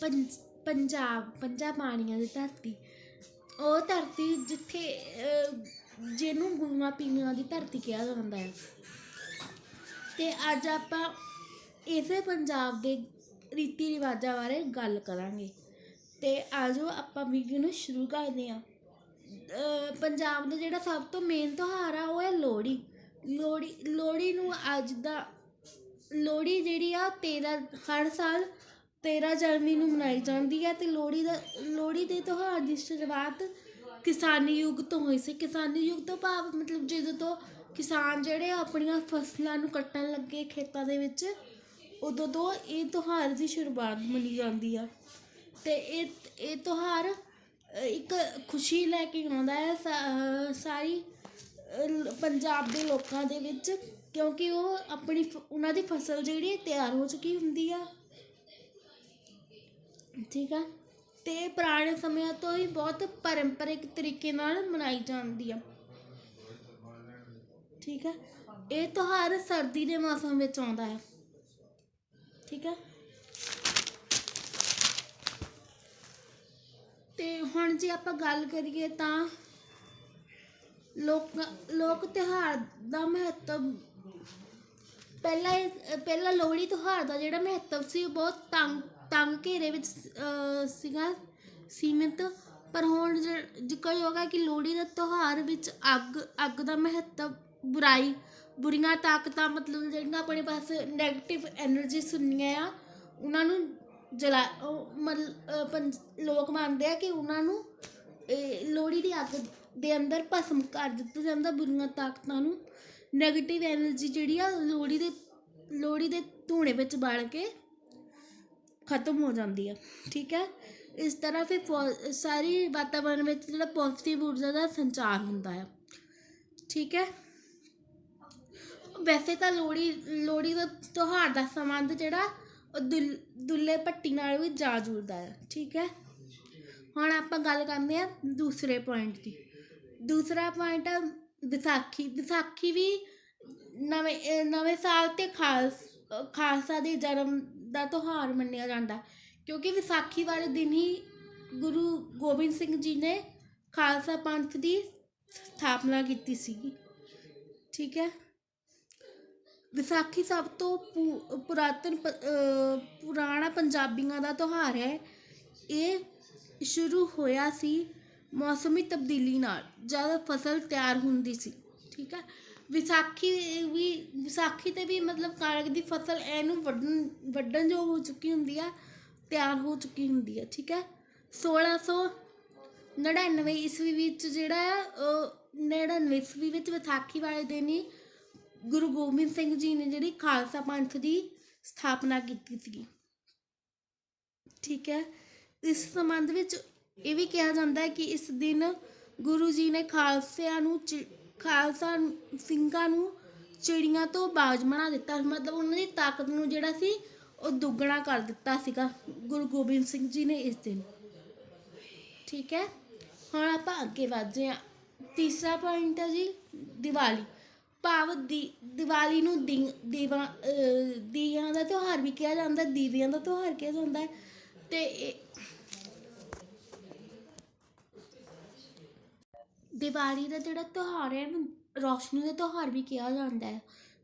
ਪੰਜ- ਪੰਜਾਬ ਪੰਜਾਂ ਪਾਣੀਆਂ ਦੀ ਧਰਤੀ। ਉਹ ਧਰਤੀ ਜਿੱਥੇ ਜਿਹਨੂੰ ਗੁਰੂਆਂ ਪੀਰਾਂ ਦੀ ਧਰਤੀ ਕਿਹਾ ਜਾਂਦਾ ਹੈ। ਤੇ ਅੱਜ ਆਪਾਂ ਇਸੇ ਪੰਜਾਬ ਦੇ ਰੀਤੀ ਰਿਵਾਜਾਂ ਬਾਰੇ ਗੱਲ ਕਰਾਂਗੇ। ਤੇ ਆਜੋ ਆਪਾਂ ਵੀਡੀਓ ਨੂੰ ਸ਼ੁਰੂ ਕਰਦੇ ਹਾਂ। ਪੰਜਾਬ ਦਾ ਜਿਹੜਾ ਸਭ ਤੋਂ ਮੇਨ ਤਿਉਹਾਰ ਆ, ਉਹ ਹੈ ਲੋਹੜੀ। ਲੋਹੜੀ ਲੋਹੜੀ ਨੂੰ ਅੱਜ ਦਾ, ਲੋਹੜੀ ਜਿਹੜੀ ਆ 13 ਹਰ ਸਾਲ 13 ਜਨਵਰੀ ਨੂੰ ਮਨਾਈ ਜਾਂਦੀ ਹੈ ਤੇ ਲੋਹੜੀ ਦਾ, ਲੋਹੜੀ ਦੇ ਤਿਉਹਾਰ ਦੀ ਸ਼ੁਰੂਆਤ ਕਿਸਾਨੀ ਯੁੱਗ ਤੋਂ ਹੋਈ ਸੀ। ਕਿਸਾਨੀ ਯੁੱਗ ਤੋਂ ਭਾਵ ਮਤਲਬ ਜਦੋਂ ਤੋਂ ਕਿਸਾਨ ਜਿਹੜੇ ਆ ਆਪਣੀਆਂ ਫਸਲਾਂ ਨੂੰ ਕੱਟਣ ਲੱਗੇ ਖੇਤਾਂ ਦੇ ਵਿੱਚ, ਉਦੋਂ ਤੋਂ ਇਹ ਤਿਉਹਾਰ ਦੀ ਸ਼ੁਰੂਆਤ ਮੰਨੀ ਜਾਂਦੀ ਆ। ਤੇ ਇਹ ਇਹ ਤਿਉਹਾਰ ਇੱਕ ਖੁਸ਼ੀ ਲੈ ਕੇ ਆਉਂਦਾ ਹੈ ਸਾ- ਸਾਰੀ ਪੰਜਾਬ ਦੇ ਲੋਕਾਂ ਦੇ ਵਿੱਚ, ਕਿਉਂਕਿ ਉਹ ਆਪਣੀ ਫ- ਉਹਨਾਂ ਦੀ ਫਸਲ ਜਿਹੜੀ ਤਿਆਰ ਹੋ ਚੁੱਕੀ ਹੁੰਦੀ ਆ। ਠੀਕ ਆ? ਅਤੇ ਪੁਰਾਣੇ ਸਮਿਆਂ ਤੋਂ ਹੀ ਬਹੁਤ ਪਰੰਪਰਿਕ ਤਰੀਕੇ ਨਾਲ ਮਨਾਈ ਜਾਂਦੀ ਆ। ਠੀਕ ਹੈ ਇਹ ਤਿਉਹਾਰ ਸਰਦੀ ਦੇ ਮੌਸਮ ਵਿੱਚ ਆਉਂਦਾ ਹੈ। ਠੀਕ ਹੈ ਤੇ ਹੁਣ ਜੇ ਆਪਾਂ ਗੱਲ ਕਰੀਏ ਤਾਂ ਲੋਕ ਲੋਕ ਤਿਉਹਾਰ ਦਾ ਮਹੱਤਵ ਪਹਿਲਾਂ ਇਹ- ਪਹਿਲਾਂ ਲੋਹੜੀ ਤਿਉਹਾਰ ਦਾ ਜਿਹੜਾ ਮਹੱਤਵ ਸੀ ਉਹ ਬਹੁਤ ਤੰਗ ਤੰਗ ਘੇਰੇ ਵਿੱਚ ਸੀਗਾ, ਸੀਮਿਤ। ਪਰ ਹੁਣ ਜ਼ਿਕਰ ਹੋਗਾ ਕਿ ਲੋਹੜੀ ਦਾ ਤਿਉਹਾਰ ਵਿੱਚ ਅੱਗ ਅੱਗ ਦਾ ਮਹੱਤਵ, ਬੁਰਾਈ, ਬੁਰੀਆਂ ਤਾਕਤਾਂ, ਮਤਲਬ ਜਿਹੜੀਆਂ ਆਪਣੇ ਪਾਸ ਨੈਗੇਟਿਵ એનર્ਜੀ ਸੁਣਨੀਆਂ ਆ, ਉਹਨਾਂ ਨੂੰ ਜਲਾ ਲੋਕ ਮੰਨਦੇ ਆ ਕਿ ਉਹਨਾਂ ਨੂੰ ਲੋਹੜੀ ਦੀ ਅੱਗ ਦੇ ਅੰਦਰ ਭਸਮ ਕਰ ਦਿੱਤਾ ਜਾਂਦਾ ਬੁਰੀਆਂ ਤਾਕਤਾਂ ਨੂੰ। ਨੈਗੇਟਿਵ એનર્ਜੀ ਜਿਹੜੀ ਆ, ਲੋਹੜੀ ਦੇ ਲੋਹੜੀ ਦੇ ਧੂਣੇ ਵਿੱਚ ਬਲ ਕੇ ਖਤਮ ਹੋ ਜਾਂਦੀ ਹੈ ਠੀਕ ਹੈ? ਇਸ ਤਰ੍ਹਾਂ ਫਿਰ ਪੋ- ਸਾਰੀ ਵਾਤਾਵਰਣ ਵਿੱਚ ਜਿਹੜਾ ਪੋਜ਼ਿਟਿਵ ਊਰਜਾ ਦਾ ਸੰਚਾਰ ਹੁੰਦਾ ਹੈ ਠੀਕ ਹੈ? ਵੈਸੇ ਤਾਂ ਲੋਹੜੀ ਲੋਹੜੀ ਦਾ ਤਿਉਹਾਰ ਦਾ ਸੰਬੰਧ ਜਿਹੜਾ, ਉਹ ਦੁਲ- ਦੁੱਲੇ ਭੱਟੀ ਨਾਲ ਵੀ ਜਾ ਜੁੜਦਾ ਹੈ ਠੀਕ ਹੈ? ਹੁਣ ਆਪਾਂ ਗੱਲ ਕਰਦੇ ਹਾਂ ਦੂਸਰੇ ਪੁਆਇੰਟ ਦੀ। ਦੂਸਰਾ ਪੁਆਇੰਟ ਹੈ ਵਿਸਾਖੀ ਵਿਸਾਖੀ ਵੀ ਨਵੇਂ ਨਵੇਂ ਸਾਲ ਤੇ ਖਾਲਸ ਖਾਲਸਾ ਦੇ ਜਨਮ ਦਾ ਤਿਉਹਾਰ ਮੰਨਿਆ ਜਾਂਦਾ। ਕਿਉਂਕਿ ਵਿਸਾਖੀ ਵਾਲੇ ਦਿਨ ਹੀ ਗੁਰੂ ਗੋਬਿੰਦ ਸਿੰਘ ਜੀ ਨੇ ਖਾਲਸਾ ਪੰਥ ਦੀ ਸਥਾਪਨਾ ਕੀਤੀ ਸੀਗੀ। ਠੀਕ ਹੈ? ਵਿਸਾਖੀ ਸਭ ਤੋਂ ਪੁਰਾਤਨ ਪੁਰਾਣਾ ਪੰਜਾਬੀਆਂ ਦਾ ਤਿਉਹਾਰ ਹੈ। ਇਹ ਸ਼ੁਰੂ ਹੋਇਆ ਸੀ ਮੌਸਮੀ ਤਬਦੀਲੀ ਨਾਲ। ਜਦ ਫਸਲ ਤਿਆਰ ਹੁੰਦੀ ਸੀ। ਠੀਕ ਹੈ? ਵਿਸਾਖੀ ਵੀ, ਵਿਸਾਖੀ ਤੇ ਵੀ ਮਤਲਬ ਕਣਕ ਦੀ ਫਸਲ ਇਹਨੂੰ ਵੱਢਣ ਵੱਢਣ ਜੋ ਹੋ ਚੁੱਕੀ ਹੁੰਦੀ ਆ, ਤਿਆਰ ਹੋ ਚੁੱਕੀ ਹੁੰਦੀ ਆ, ਠੀਕ ਹੈ 1699 ਈਸਵੀ ਵਿੱਚ ਜਿਹੜਾ ਆ, ਉਹ 99 ਈਸਵੀ ਵਿੱਚ ਵਿਸਾਖੀ ਵਾਲੇ ਦਿਨ ਹੀ ਗੁਰੂ ਗੋਬਿੰਦ ਸਿੰਘ ਜੀ ਨੇ ਜਿਹੜੀ ਖਾਲਸਾ ਪੰਥ ਦੀ ਸਥਾਪਨਾ ਕੀਤੀ ਸੀ ਠੀਕ ਹੈ ਇਸ ਸੰਬੰਧ ਵਿੱਚ ਇਹ ਵੀ ਕਿਹਾ ਜਾਂਦਾ ਹੈ ਕਿ ਇਸ ਦਿਨ ਗੁਰੂ ਜੀ ਨੇ ਖਾਲਸਿਆਂ ਨੂੰ ਚਿ- ਖਾਲਸਾ ਸਿੰਘਾਂ ਨੂੰ ਚਿੜੀਆਂ ਤੋਂ ਬਾਜ ਬਣਾ ਦਿੱਤਾ ਮਤਲਬ ਉਹਨਾਂ ਦੀ ਤਾਕਤ ਨੂੰ ਜਿਹੜਾ ਸੀ, ਉਹ ਦੁੱਗਣਾ ਕਰ ਦਿੱਤਾ ਸੀਗਾ। ਗੁਰੂ ਗੋਬਿੰਦ ਸਿੰਘ ਜੀ ਨੇ ਇਸ ਦਿਨ। ਠੀਕ ਹੈ? ਹੁਣ ਆਪਾਂ ਅੱਗੇ ਵਧਦੇ ਹਾਂ। ਤੀਸਰਾ ਪੁਆਇੰਟ ਹੈ ਜੀ, ਦੀਵਾਲੀ। ਭਾਵ ਦੀ, ਦੀਵਾਲੀ ਨੂੰ ਦੀ, ਦੀਵਾ, ਅਹ ਦੀਵਿਆਂ ਦਾ ਤਿਉਹਾਰ ਵੀ ਕਿਹਾ ਜਾਂਦਾ, ਦੀਵਿਆਂ ਦਾ ਤਿਉਹਾਰ ਕਿਹਾ ਜਾਂਦਾ ਤੇ ਦੀਵਾਲੀ ਦਾ ਜਿਹੜਾ ਤਿਉਹਾਰ ਹੈ, ਇਹਨੂੰ ਰੋਸ਼ਨੀ ਦਾ ਤਿਉਹਾਰ ਵੀ ਕਿਹਾ ਜਾਂਦਾ ਹੈ।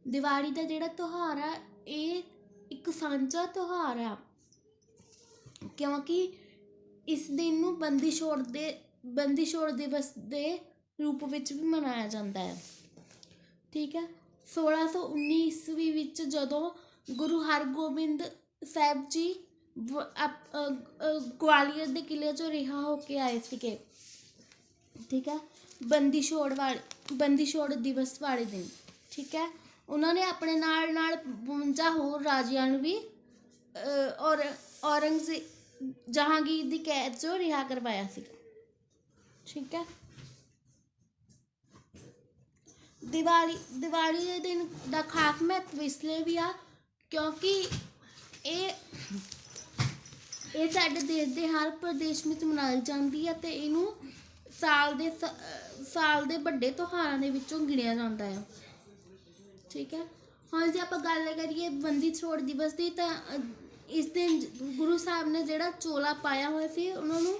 ਦੀਵਾਲੀ ਦਾ ਜਿਹੜਾ ਤਿਉਹਾਰ ਆ, ਇਹ ਇੱਕ ਸਾਂਝਾ ਤਿਉਹਾਰ ਆ। ਕਿਉਂਕਿ ਇਸ ਦਿਨ ਨੂੰ ਬੰਦੀ ਛੋੜ ਦੇ ਬੰਦੀ ਛੋੜ ਦਿਵਸ ਦੇ ਰੂਪ ਵਿੱਚ ਵੀ ਮਨਾਇਆ ਜਾਂਦਾ ਹੈ। ਠੀਕ ਹੈ? 1619 ਈਸਵੀ ਵਿੱਚ ਜਦੋਂ ਗੁਰੂ ਹਰਗੋਬਿੰਦ ਸਾਹਿਬ ਜੀ ਅਪ- ਗਵਾਲੀਅਰ ਦੇ ਕਿਲੇ ਚੋਂ ਰਿਹਾ ਹੋ ਕੇ ਆਏ ਸੀਗੇ ਠੀਕ ਹੈ? ਬੰਦੀ ਛੋੜ ਵਾਲੇ, ਬੰਦੀ ਛੋੜ ਦਿਵਸ ਵਾਲੇ ਦਿਨ, ਠੀਕ ਹੈ? ਉਹਨਾਂ ਨੇ ਆਪਣੇ ਨਾਲ ਨਾਲ 52 ਹੋਰ ਰਾਜਿਆਂ ਨੂੰ ਵੀ ਔਰ ਔਰੰਗਜ਼ੇਬ ਜਹਾਂਗੀਰ ਦੀ ਕੈਦ ਚੋਂ ਰਿਹਾ ਕਰਵਾਇਆ ਸੀ। ਠੀਕ ਹੈ? ਦੀਵਾਲੀ ਦੀਵਾਲੀ ਦੇ ਦਿਨ ਦਾ ਖਾਸ ਮਹੱਤਵ ਇਸ ਲਈ ਵੀ ਆ, ਕਿਉਂਕਿ ਇਹ ਇਹ ਸਾਡੇ ਦੇਸ਼ ਦੇ ਹਰ ਪ੍ਰਦੇਸ਼ ਵਿੱਚ ਮਨਾਈ ਜਾਂਦੀ ਹੈ ਤੇ ਇਹਨੂੰ ਸਾਲ ਦੇ ਸਾਲ ਦੇ ਵੱਡੇ ਤਿਉਹਾਰਾਂ ਦੇ ਵਿੱਚੋਂ ਗਿਣਿਆ ਜਾਂਦਾ ਹੈ ਠੀਕ ਹੈ? ਹੁਣ ਜੇ ਆਪਾਂ ਗੱਲ ਕਰੀਏ ਬੰਦੀ ਛੋੜ ਦਿਵਸ ਦੀ ਤਾਂ ਇਸ ਦਿਨ ਗੁਰੂ ਸਾਹਿਬ ਨੇ ਜਿਹੜਾ ਚੋਲਾ ਪਾਇਆ ਹੋਇਆ ਸੀ, ਉਹਨਾਂ ਨੂੰ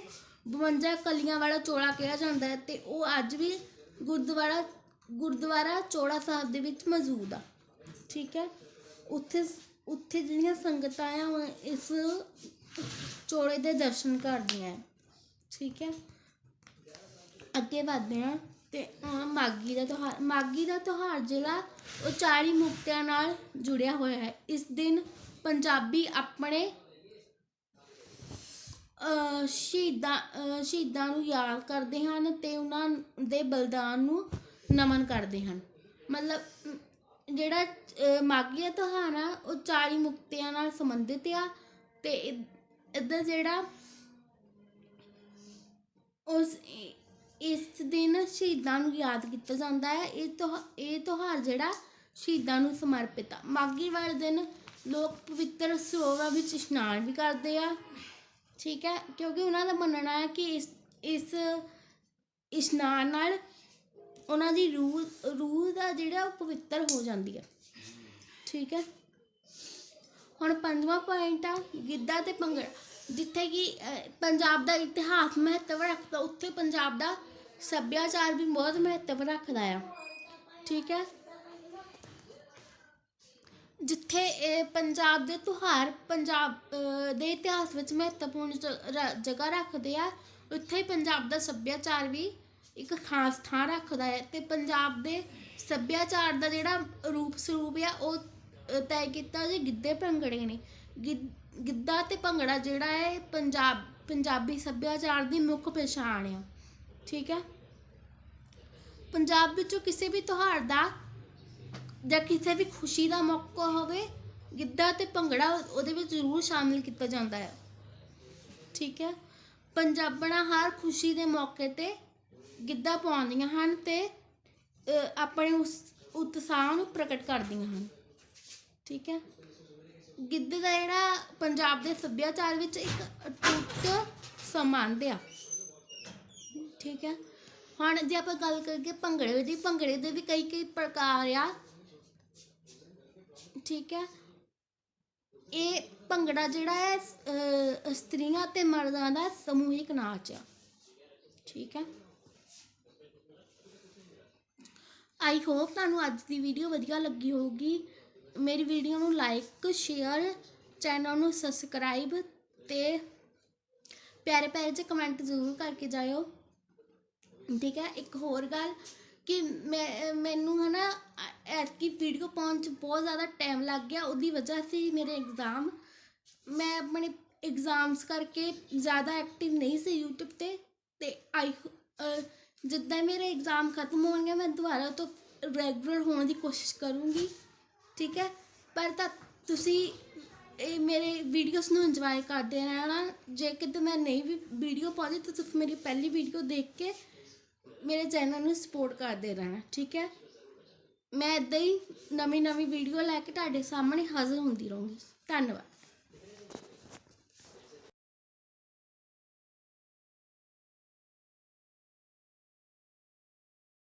52 ਕਲੀਆਂ ਵਾਲਾ ਚੋਲਾ ਕਿਹਾ ਜਾਂਦਾ ਹੈ ਤੇ ਉਹ ਅੱਜ ਵੀ ਗੁਰਦੁਆਰਾ ਗੁਰਦੁਆਰਾ ਚੋਲਾ ਸਾਹਿਬ ਦੇ ਵਿੱਚ ਮੌਜੂਦ ਆ। ਠੀਕ ਹੈ? ਉੱਥੇ ਉੱਥੇ ਜਿਹੜੀਆਂ ਸੰਗਤਾਂ ਆ, ਉਹ ਇਸ ਚੋਲੇ ਦੇ ਦਰਸ਼ਨ ਕਰਦੀਆਂ ਹੈ। ਠੀਕ ਹੈ? ਅੱਗੇ ਵਧਦੇ ਹਾਂ ਤੇ ਅਹ, ਮਾਘੀ ਦਾ ਤਿਉਹਾਰ ਮਾਘੀ ਦਾ ਤਿਉਹਾਰ ਜਿਹੜਾ ਉਹ ਚਾਰੀ ਮੁਕਤਿਆਂ ਨਾਲ ਜੁੜਿਆ ਹੋਇਆ ਹੈ। ਇਸ ਦਿਨ ਪੰਜਾਬੀ ਆਪਣੇ ਸ਼ਹੀਦਾਂ ਸ਼ਹੀਦਾਂ ਨੂੰ ਯਾਦ ਕਰਦੇ ਹਨ ਤੇ ਉਹਨਾਂ ਦੇ ਬਲਿਦਾਨ ਨੂੰ ਨਮਨ ਕਰਦੇ ਹਨ। ਮਤਲਬ ਜਿਹੜਾ ਅਹ, ਮਾਘੀ ਦਾ ਤਿਉਹਾਰ ਆ ਉਹ 40 ਮੁਕਤਿਆਂ ਨਾਲ ਸੰਬੰਧਿਤ ਆ ਤੇ ਇੱਧਰ ਜਿਹੜਾ ਉਸ ਇਸ ਦਿਨ ਸ਼ਹੀਦਾਂ ਨੂੰ ਯਾਦ ਕੀਤਾ ਜਾਂਦਾ ਹੈ। ਇਹ ਤਿਉਹ ਇਹ ਤਿਉਹਾਰ ਜਿਹੜਾ ਸ਼ਹੀਦਾਂ ਨੂੰ ਸਮਰਪਿਤ ਆ। ਮਾਘੀ ਵਾਲੇ ਦਿਨ ਲੋਕ ਪਵਿੱਤਰ ਸਰੋਵਰਾਂ ਵਿੱਚ ਇਸ਼ਨਾਨ ਵੀ ਕਰਦੇ ਆ। ਠੀਕ ਹੈ ਕਿਉਂਕਿ ਉਹਨਾਂ ਦਾ ਮੰਨਣਾ ਹੈ ਕਿ ਇਸ ਇਸ ਇਸ਼ਨਾਨ ਨਾਲ ਉਹਨਾਂ ਦੀ ਰੂਹ ਰੂਹ ਦਾ ਜਿਹੜਾ ਉਹ ਪਵਿੱਤਰ ਹੋ ਜਾਂਦੀ ਹੈ। ਠੀਕ ਹੈ। ਹੁਣ ਪੰਜਵਾਂ ਪੁਆਇੰਟ ਆ ਗਿੱਧਾ ਤੇ ਭੰਗੜਾ। ਜਿੱਥੇ ਕਿ ਅਹ, ਪੰਜਾਬ ਦਾ ਇਤਿਹਾਸ ਮਹੱਤਵ ਰੱਖਦਾ ਉੱਥੇ ਪੰਜਾਬ ਦਾ ਸੱਭਿਆਚਾਰ ਵੀ ਬਹੁਤ ਮਹੱਤਵ ਰੱਖਦਾ ਆ। ਠੀਕ ਹੈ? ਜਿੱਥੇ ਪੰਜਾਬ ਦੇ ਤਿਉਹਾਰ ਪੰਜਾਬ ਦੇ ਇਤਿਹਾਸ ਵਿੱਚ ਮਹੱਤਵਪੂਰਨ ਜਗ੍ਹਾ ਰੱਖਦੇ ਆ, ਉੱਥੇ ਹੀ ਪੰਜਾਬ ਦਾ ਸੱਭਿਆਚਾਰ ਵੀ ਇੱਕ ਖਾਸ ਥਾਂ ਰੱਖਦਾ ਹੈ ਤੇ ਪੰਜਾਬ ਦੇ ਸੱਭਿਆਚਾਰ ਦਾ ਜਿਹੜਾ ਰੂਪ ਸਰੂਪ ਆ, ਉਹ ਤੈਅ ਕੀਤਾ ਜੇ ਗਿੱਧੇ ਭੰਗੜੇ ਨੇ। ਗਿ- ਗਿੱਧਾ ਤੇ ਭੰਗੜਾ ਜਿਹੜਾ ਹੈ ਪੰਜਾਬ, ਪੰਜਾਬੀ ਸੱਭਿਆਚਾਰ ਦੀ ਮੁੱਖ ਪਛਾਣ ਆ। ਠੀਕ ਹੈ? ਪੰਜਾਬ ਵਿੱਚੋਂ ਕਿਸੇ ਵੀ ਤਿਉਹਾਰ ਦਾ ਜਾਂ ਕਿਸੇ ਵੀ ਖੁਸ਼ੀ ਦਾ ਮੌਕਾ ਹੋਵੇ, ਗਿੱਧਾ ਤੇ ਭੰਗੜਾ ਉਹਦੇ ਵਿੱਚ ਜ਼ਰੂਰ ਸ਼ਾਮਿਲ ਕੀਤਾ ਜਾਂਦਾ ਹੈ। ਠੀਕ ਹੈ? ਪੰਜਾਬਣਾਂ ਹਰ ਖੁਸ਼ੀ ਦੇ ਮੌਕੇ ਤੇ ਗਿੱਧਾ ਪਾਉਂਦੀਆਂ ਹਨ ਤੇ ਆਪਣੇ ਉਸ ਉਤਸ਼ਾਹ ਨੂੰ ਪ੍ਰਗਟ ਕਰਦੀਆਂ ਹਨ। ਠੀਕ ਹੈ? ਗਿੱਧੇ ਦਾ ਜਿਹੜਾ ਪੰਜਾਬ ਦੇ ਸੱਭਿਆਚਾਰ ਵਿੱਚ ਇੱਕ ਅਟੁੱਟ ਸੰਬੰਧ ਆ ਠੀਕ ਹੈ? ਹੁਣ ਜੇ ਆਪਾਂ ਗੱਲ ਕਰੀਏ ਭੰਗੜੇ ਦੀ, ਭੰਗੜੇ ਦੇ ਵੀ ਕਈ ਕਈ ਪ੍ਰਕਾਰ ਆ। ਠੀਕ ਹੈ? ਇਹ ਭੰਗੜਾ ਜਿਹੜਾ ਹੈ ਸਤਰੀਆਂ ਇਸਤਰੀਆਂ ਤੇ ਮਰਦਾਂ ਦਾ ਸਮੂਹਿਕ ਨਾਚ ਆ। ਠੀਕ ਹੈ? ਆਈ ਹੋਪ ਤੁਹਾਨੂੰ ਅੱਜ ਦੀ ਵੀਡੀਓ ਵਧੀਆ ਲੱਗੀ ਹੋਊਗੀ। ਮੇਰੀ ਵੀਡੀਓ ਨੂੰ ਲਾਈਕ ਸ਼ੇਅਰ ਚੈਨਲ ਨੂੰ ਸਬਸਕ੍ਰਾਈਬ ਤੇ ਪਿਆਰੇ ਪਿਆਰੇ ਜਿਹੇ ਕਮੈਂਟ ਜ਼ਰੂਰ ਕਰਕੇ ਜਾਇਓ। ਠੀਕ ਹੈ, ਇੱਕ ਹੋਰ ਗੱਲ ਕਿ ਮੈਂ, ਮੈਨੂੰ ਹਨਾ, ਐਤਕੀ ਵੀਡੀਓ ਪਾਉਣ ਚ ਬਹੁਤ ਜ਼ਿਆਦਾ ਟਾਈਮ ਲੱਗ ਗਿਆ, ਉਹਦੀ ਵਜ੍ਹਾ ਸੀ ਮੇਰੇ ਐਗਜ਼ਾਮ ਮੈਂ ਆਪਣੇ ਐਗਜ਼ਾਮਸ ਕਰਕੇ ਜ਼ਿਆਦਾ ਐਕਟਿਵ ਨਹੀਂ ਸੀ YouTube ਤੇ ਤੇ ਆਈ ਜਿੱਦਾਂ ਮੇਰੇ ਐਗਜ਼ਾਮ ਖਤਮ ਹੋਣਗੇ, ਮੈਂ ਦੁਬਾਰਾ ਤੋਂ ਰੈਗੂਲਰ ਹੋਣ ਦੀ ਕੋਸ਼ਿਸ਼ ਕਰੂੰਗੀ, ਠੀਕ ਹੈ। ਪਰ ਤਾਂ ਤੁਸੀਂ ਇਹ ਮੇਰੇ ਵੀਡੀਓਜ਼ ਨੂੰ ਇੰਜੋਏ ਕਰਦੇ ਰਹਿਣਾ, ਜੇ ਕਿਤੇ ਮੈਂ ਨਹੀਂ ਵੀ ਵੀਡੀਓ ਪਾਉਂਦੀ, ਤਾਂ ਤੁਸੀਂ ਮੇਰੀ ਪਹਿਲੀ ਵੀਡੀਓ ਦੇਖ ਕੇ ਮੇਰੇ ਚੈਨਲ ਨੂੰ ਸਪੋਰਟ ਕਰਦੇ ਰਹਿਣਾ, ਠੀਕ ਹੈ? ਮੈਂ ਇਦਾਂ ਹੀ ਨਵੀਂ ਨਵੀਂ ਵੀਡੀਓ ਲੈ ਕੇ ਤੁਹਾਡੇ ਸਾਹਮਣੇ ਹਾਜ਼ਰ ਹੁੰਦੀ ਰਹੂੰਗੀ। ਧੰਨਵਾਦ।